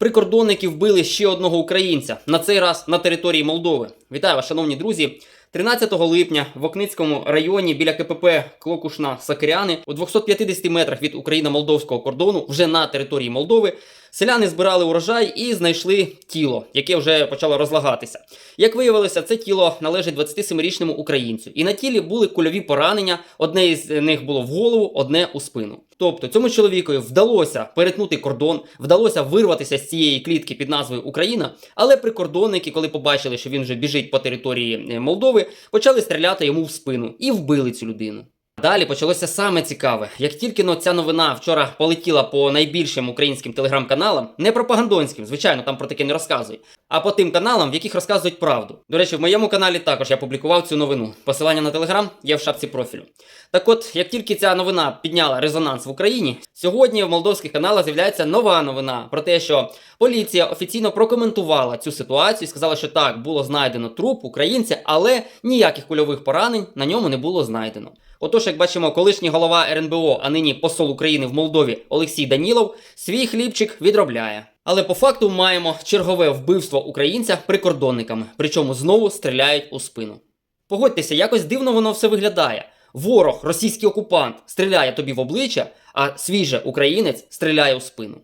Прикордонники вбили ще одного українця, на цей раз на території Молдови. Вітаю вас, шановні друзі. 13 липня в Окницькому районі біля КПП Клокушна Сакиряни у 250 метрах від Україно-молдовського кордону, вже на території Молдови, селяни збирали урожай і знайшли тіло, яке вже почало розлагатися. Як виявилося, це тіло належить 27-річному українцю, і на тілі були кульові поранення. Одне із них було в голову, одне у спину. Тобто цьому чоловікові вдалося перетнути кордон, вдалося вирватися з цієї клітки під назвою Україна. Але прикордонники, коли побачили, що він вже біжить по території е, Молдови, почали стріляти йому в спину і вбили цю людину. Далі почалося саме цікаве. Як тільки но ця новина вчора полетіла по найбільшим українським телеграм-каналам, не пропагандонським, звичайно, там про таке не розказують, а по тим каналам, в яких розказують правду. До речі, в моєму каналі також я публікував цю новину. Посилання на телеграм є в шапці профілю. Так от, як тільки ця новина підняла резонанс в Україні, сьогодні в молдовських каналах з'являється нова новина про те, що поліція офіційно прокоментувала цю ситуацію і сказала, що так, було знайдено труп українця, але ніяких кульових поранень на ньому не було знайдено. Отож, як бачимо, колишній голова РНБО, а нині посол України в Молдові Олексій Данілов, свій хлібчик відробляє. Але по факту маємо чергове вбивство українця прикордонниками, причому знову стріляють у спину. Погодьтеся, якось дивно воно все виглядає. Ворог, російський окупант, стріляє тобі в обличчя, а свій же українець стріляє у спину.